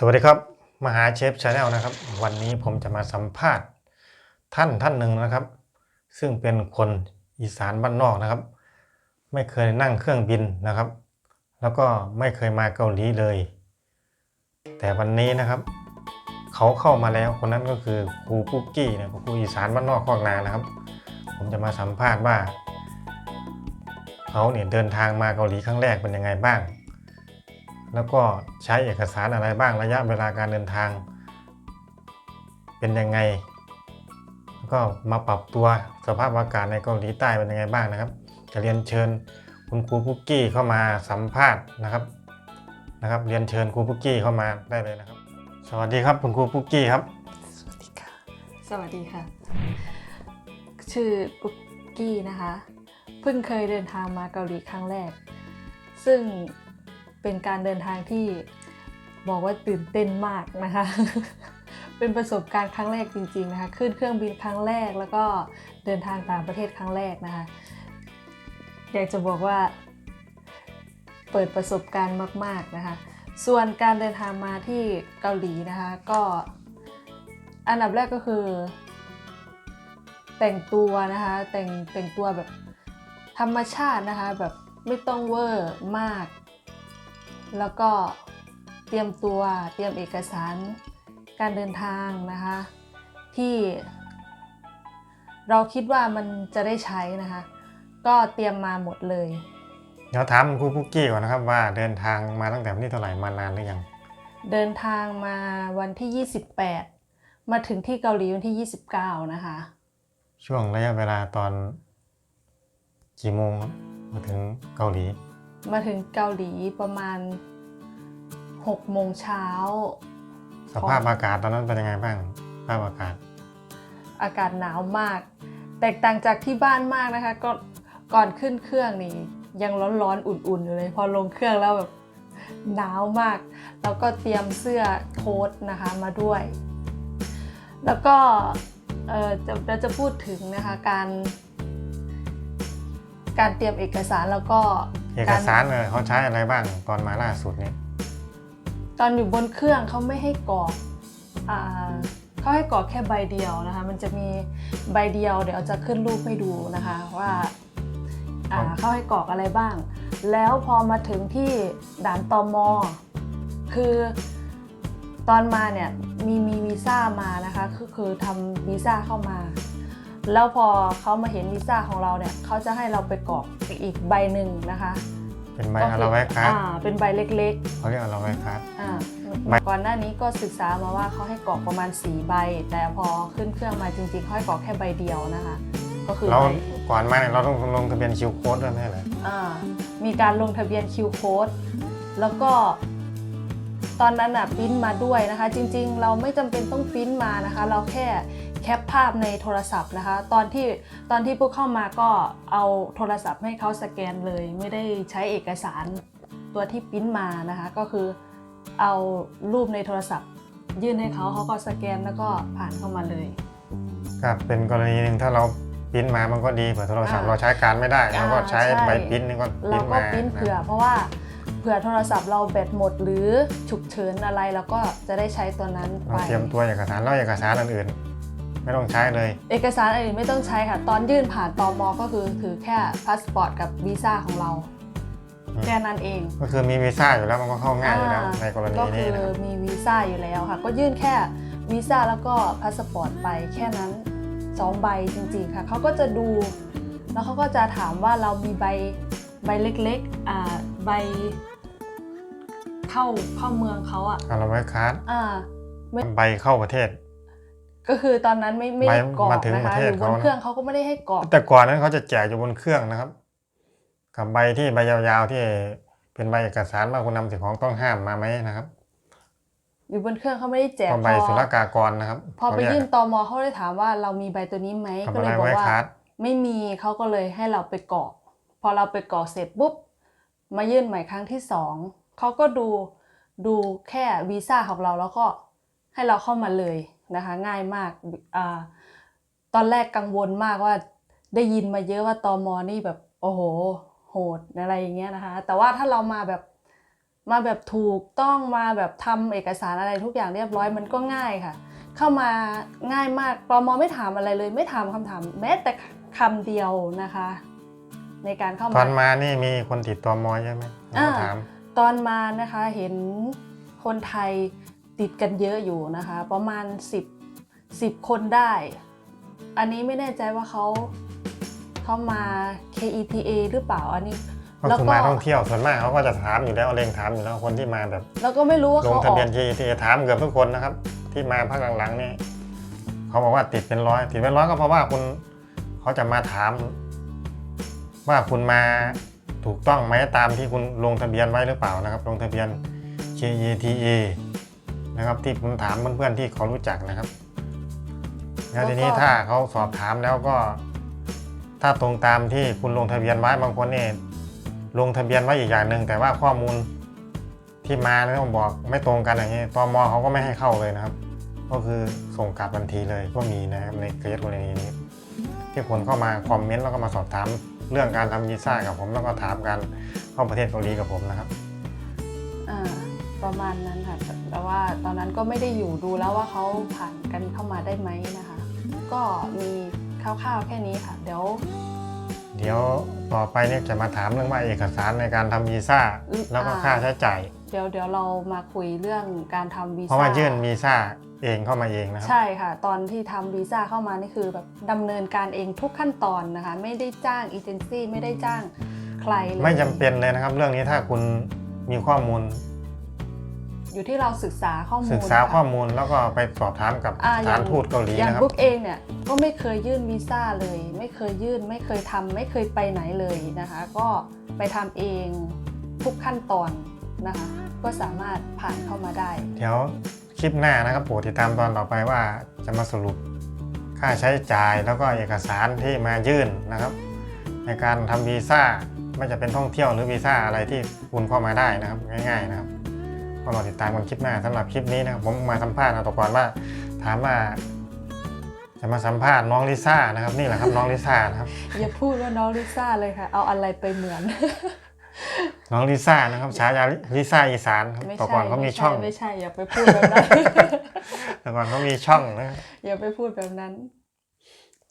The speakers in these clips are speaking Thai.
สวัสดีครับ มหาเชฟชาแนลนะครับ วันนี้ผมจะมาสัมภาษณ์ท่านท่านหนึ่งนะครับ ซึ่งเป็นคนอีสานบ้านนอกนะครับ ไม่เคยนั่งเครื่องบินนะครับ แล้วก็ไม่เคยมาเกาหลีเลย แต่วันนี้นะครับ เขาเข้ามาแล้วคนนั้นก็คือครูปุ๊กกี้นะครูอีสานบ้านนอกคอกนานะครับ ผมจะมาสัมภาษณ์ว่า เขาเนี่ยเดินทางมาเกาหลีครั้งแรกเป็นยังไงบ้าง แล้วก็ใช้เอกสารอะไรบ้างระยะเวลาการเดินทาง เป็นยังไง แล้วก็มาปรับตัวสภาพอากาศในเกาหลีใต้เป็นยังไงบ้างนะครับ จะเรียนเชิญคุณครูพุกกี้เข้ามาสัมภาษณ์นะครับนะครับ เรียนเชิญครูพุกกี้เข้ามาได้เลยนะครับ สวัสดีครับคุณครูพุกกี้ครับ สวัสดีค่ะ สวัสดีค่ะ ชื่อกุ๊กกี้นะคะ เพิ่งเคยเดินทางมาเกาหลีครั้งแรก ซึ่ง เป็นการเดินทางที่บอกว่าตื่นเต้นมากนะคะ เป็นประสบการณ์ครั้งแรกจริง ๆนะคะ ขึ้นเครื่องบินครั้งแรกแล้วก็เดินทางต่างประเทศครั้งแรกนะคะ อยากจะบอกว่า เปิดประสบการณ์มาก ๆนะคะ ส่วนการเดินทางมาที่เกาหลีนะคะ ก็อันดับแรกก็คือ แต่งตัวนะคะ แต่งแต่งตัวแบบธรรมชาตินะคะ แบบไม่ต้องเวอร์มาก แล้วก็เตรียมตัวเตรียมเอกสารการเดินทางนะคะ ที่ เราคิดว่ามันจะได้ใช้นะคะ ก็เตรียมมาหมดเลย เดี๋ยวถามคุณครูพุกกี้ก่อนนะครับว่าเดินทางมาตั้งแต่วันที่เท่าไหร่มานานหรือยัง เดินทางมาวันที่ 28 มาถึงที่เกาหลีวันที่ 29 นะคะ ช่วงระยะเวลาตอนกี่โมงครับมาถึงเกาหลี มาถึงเกาหลีประมาณ6โมงเช้า สภาพอากาศตอนนั้นเป็นยังไงบ้างสภาพอากาศ อากาศหนาวมาก แตกต่างจากที่บ้านมากนะคะ ก็ก่อนขึ้นเครื่องนี่ยังร้อนๆอุ่นๆอยู่เลยพอลงเครื่องแล้วแบบหนาวมาก แล้วก็เตรียมเสื้อโค้ทนะคะมาด้วย แล้วก็เอ่อจะเราจะพูดถึงนะคะการ การเตรียมเอกสารแล้วก็ เอกสารเออเขาใช้อะไรบ้างตอนมาล่าสุดเนี่ยตอนอยู่บนเครื่องเขาไม่ให้กรอกอ่าเขาให้กรอกแค่ใบเดียวนะคะ มันจะมีใบเดียวเดี๋ยวจะขึ้นรูปให้ดูนะคะว่าอ่าเขาให้กรอกอะไรบ้าง แล้วพอมาถึงที่ด่านตมคือตอนมาเนี่ยมีมีวีซ่ามานะคะคือคือทำวีซ่าเข้ามา แล้วพอเขามาเห็นวีซ่าของเราเนี่ยเขาจะให้เราไปกรอกอีกใบหนึ่งนะคะเป็นใบก็อาคืราไวคัสอ่าเป็นใบเล็กๆเขาเรียกอาราไวคัสอ่าใบก่อนหน้านี้ก็ศึกษามาว่าเขาให้กรอกประมาณ4ใบ แต่พอขึ้นเครื่องมาจริงๆเขาให้กรอกแค่ใบเดียวนะคะ ก็คือเราใบก่อนมาเนี่ยเราต้องลงทะเบียนคิวโค้ดด้วยไหมเหรออ่ามีการลงทะเบียนคิวโค้ดแล้วก็ตอนนั้นอะปริ้นมาด้วยนะคะ จริง ๆ เราไม่จำเป็นต้องปริ้นมานะคะ เราแค่แค ปภาพในโทรศัพท์นะคะ ตอนที่ตอนที่พวกเข้ามาก็เอาโทรศัพท์ให้เขาสแกนเลย ไม่ได้ใช้เอกสารตัวที่ปริ้นมานะคะ ก็คือเอารูปในโทรศัพท์ ยื่นให้เขาเขาก็สแกนแล้วก็ผ่านเข้ามาเลยก็เป็นกรณีหนึ่งถ้าเราปริ้นมามันก็ดีเผื่อโทรศัพท์อ่าเราใช้การไม่ได้เราก็ใช้ใช่ใบปริ้นนี่ก็ปริ้เรานก็มาปริ้นเผื่อเพราะว่าเผื่อโทรศัพท์เราแบตหมดหรือฉุกเฉินอะไรเราก็จะได้ใช้ตัวนั้นไปเราเตรียมตัวเอกสารแล้วเอกสารอื่นๆ ไม่ต้องใช้เลย เอกสารอื่นไม่ต้องใช้ค่ะ ตอนยื่นผ่านตมก็คือถือแค่พาสปอร์ตกับวีซ่าของเราอืมแค่นั้นเอง ก็คือมีวีซ่าอยู่แล้วมันก็เข้าง่ายอยู่แล้วอ่าในกรณีก็นี้คือนะครับมีวีซ่าอยู่แล้วค่ะ ก็ยื่นแค่วีซ่าแล้วก็พาสปอร์ตไปแค่นั้นสองใบจริงๆค่ะเขาก็จะดู แล้วเขาก็จะถามว่าเรามีใบใบเล็กๆอ่าใบเข้าเข้าเมืองเขาอะอาราไวคัสอ่าไม่ใบเข้าประเทศ ก็คือตอนนั้นไม่ไม่ได้ใบกรอกมาถึงนะประคะเทอศยู่บเขานนะเครื่องเขาก็ไม่ได้ให้กรอกแต่ก่อนนั้นเขาจะแจกอยู่บนเครื่องนะครับ กับใบที่ใบยาวๆที่เป็นใบเอกสารว่าคุณนำสิ่งของต้องห้ามมาไหมนะครับอยู่บนเครื่องเขาไม่ได้แจกก็พใบอศุลกากรนะครับ พอไปเขาเรียกยื่นตมเขาเลยถามว่าเรามีใบตัวนี้ไหมกับก็อะเลไรยบอกไว้ว่าคัสไม่มีเขาก็เลยให้เราไปกรอก พอเราไปกรอกเสร็จปุ๊บมายื่นใหม่ครั้งที่สองเขาก็ดูดูแค่วีซ่าของเราแล้วก็ให้เราเข้ามาเลย นะคะง่ายมากอ่าตอนแรกกังวลมากว่าได้ยินมาเยอะว่าตมนี่แบบโอ้โหโหดอะไรอย่างเงี้ยนะคะ แต่ว่าถ้าเรามาแบบมาแบบถูกต้องมาแบบทำเอกสารอะไรทุกอย่างเรียบร้อยมันก็ง่ายค่ะ เข้ามาง่ายมากปมไม่ถามอะไรเลย ไม่ถามคำถามแม้แต่คำเดียวนะคะ ในการเข้าตมาอนมานี่มีคนติดตัวมอใช่ไหมผมก็อ่าถามตอนมานะคะเห็นคนไทย ติดกันเยอะอยู่นะคะ ประมาณ 10 10 คนได้ อันนี้ไม่แน่ใจว่าเขาเขามา KETA หรือเปล่าอันนี้ก็แล้วคือก็มาท่องเที่ยวส่วนมากเขาก็จะถามอยู่แล้วเล็งถามอยู่แล้วคนที่มาแบบ แล้วก็ไม่รู้ว่าลงเขาอทะอกเบียนทีทีถามเกือบทุกคนนะครับ ที่มาภาคหลังๆนี่เขาบอกว่าติดเป็นร้อยติดเป็นร้อยก็เพราะว่าคุณเขาจะมาถาม ว่าคุณมาถูกต้องไหมตามที่คุณลงทะเบียนไว้หรือเปล่านะครับ ลงทะเบียน KETA นะครับ ที่ผมถามเพื่อนๆที่เขารู้จักนะครับ แล้วทีนี้ถ้าเขาสอบถามแล้วก็ ถ้าตรงตามที่คุณลงทะเบียนไว้บางคนเนี่ยลงทะเบียนไว้อีกอย่างหนึ่งแต่ว่าข้อมูลที่มาเนี่ยต้องบอกไม่ตรงกันอย่างนี้ตมเขาก็ไม่ให้เข้าเลยนะครับ ก็คือส่งกลับทันทีเลยก็มีนะครับในเคสกรณีนี้ ที่คนเข้ามาคอมเมนต์แล้วก็มาสอบถาม เรื่องการทำวีซ่ากับผมแล้วก็ถามการเข้าประเทศเกาหลีกับผมนะครับอ่าประมาณนั้นค่ะ แต่ว่าตอนนั้นก็ไม่ได้อยู่ดูแล้วว่าเขาผ่านกันเข้ามาได้ไหมนะคะ ก็มีคร่าวๆแค่นี้ค่ะ เดี๋ยว เดี๋ยวต่อไปเนี่ยจะมาถามเรื่องว่าเอกสารในการทำวีซ่าอืมแล้วก็อ่า ค่าใช้จ่าย เดี๋ยวเดี๋ยวเรามาคุยเรื่องการทำวีซ่า เพราะว่ายื่นวีซ่าเองเข้ามาเองนะครับ ใช่ค่ะ ตอนที่ทำวีซ่าเข้ามานี่คือแบบดำเนินการเองทุกขั้นตอนนะคะ ไม่ได้จ้างเอเจนซี่ไม่ได้จ้างใครเลยไม่จำเป็นเลยนะครับ เรื่องนี้ถ้าคุณมีข้อมูล อยู่ที่เราศึกษาข้อมูลศึกษานะคะข้อมูลแล้วก็ไปสอบถามกับอ่าสอถาย่านงทูตเกาหลีอย่างนะครับบุ๊กเองเนี่ยก็ไม่เคยยื่นวีซ่าเลย ไม่เคยยื่นไม่เคยทำไม่เคยไปไหนเลยนะคะ ก็ไปทำเองทุกขั้นตอนนะคะ ก็สามารถผ่านเข้ามาได้ เดี๋ยวคลิปหน้านะครับโปรดติดตามตอนต่อไปว่าจะมาสรุปค่าใช้จ่ายแล้วก็เอกสารที่มายื่นนะครับ ในการทำวีซ่าไม่จะเป็นท่องเที่ยวหรือวีซ่าอะไรที่คุณเข้ามาได้นะครับง่าย ๆนะครับ ก็รอติดตามกันคลิปหน้าสำหรับคลิปนี้นะครับผมมาสัมภาษณ์นะตะก่อนว่า ถามว่า จะมาสัมภาษณ์น้องลิซ่านะครับ นี่แหละครับน้องลิซ่านะครับ อย่าพูดว่าน้องลิซ่าเลยค่ะ เอาอะไรไปเหมือน น้องลิซ่านะครับฉายาลิซ่าอีสานครับไม่ต่อใช่ก่อนเขามีไม่ใช่ช่องไม่ใช่อย่าไปพูดแบบนั้นแต่ก่อนเขามีช่องนะครับอย่าไปพูดแบบนั้น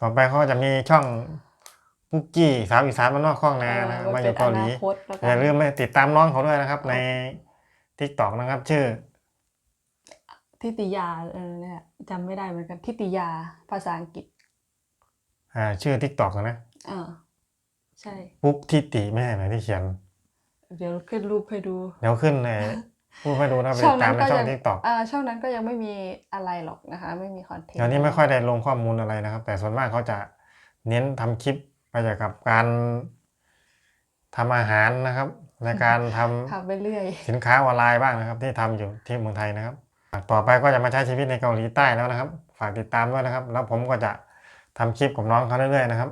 ต่อไปเขาก็จะมีช่องปุกกี้สาวอีสานบ้านนอกข้องนานะครับเออมาไว้อยู่เกาหลีเป็นอนาคตแล้วกันอย่าลืมไปติดตามน้องเขาด้วยนะครับ ใน ทิกตอกนะครับ ชื่อ ทิติยาเออเนี่ยจำไม่ได้เหมือนกันทิติยาภาษาอังกฤษ อ่า ชื่อทิกตอกนะเออใช่ ปุ๊กทิติไม่ใช่ไหนที่เขียน เดี๋ยวขึ้นรูปให้ดู เดี๋ยวขึ้นในพูดให้ดูนะไปช่ติองดตานั้มนในก็ช่อยังงทิกตอกอ่าช่องนั้นก็ยังไม่มีอะไรหรอกนะคะ ไม่มีคอนเทนต์เดี๋ยวนี้ไม่ค่อยได้ลงข้อมูลอะไรนะครับ แต่ส่วนมากเขาจะเน้นทำคลิปไปเกี่ยวกับการทำอาหารนะครับ ในการทำทำไปเรื่อย สินค้าออนไลน์บ้างนะครับ ที่ทำอยู่ที่เมืองไทยนะครับ ต่อไปก็จะมาใช้ชีวิตในเกาหลีใต้แล้วนะครับ ฝากติดตามด้วยนะครับ แล้วผมก็จะทำคลิปกับน้องเขาเรื่อยๆนะครับ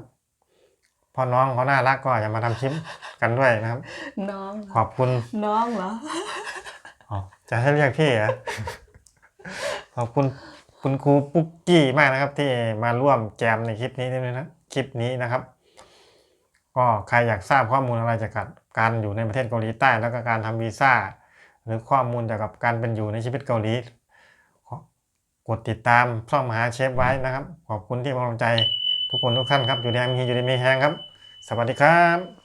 เพราะน้องเขาน่ารักก็จะมาทำคลิปกันด้วยนะครับ น้องขอบคุณน้องเหรออ๋อจะให้เรียกพี่เหรอขอบคุณคุณครูปุ๊กกี้มากนะครับ ที่มาร่วมแจมในคลิปนี้ด้วยนะคลิปนี้นะครับ ก็ใครอยากทราบข้อมูลอะไรเกี่ยวกับ การอยู่ในประเทศเกาหลีใต้ แล้วก็การทำวีซ่า หรือข้อมูลเกี่ยวกับการเป็นอยู่ในชีวิตเกาหลี กดติดตามช่องมหาเชฟไว้นะครับ ขอบคุณที่กำลังใจทุกคนทุกท่านครับ อยู่ในมีอยู่ในมีแฮงครับ สวัสดีครับ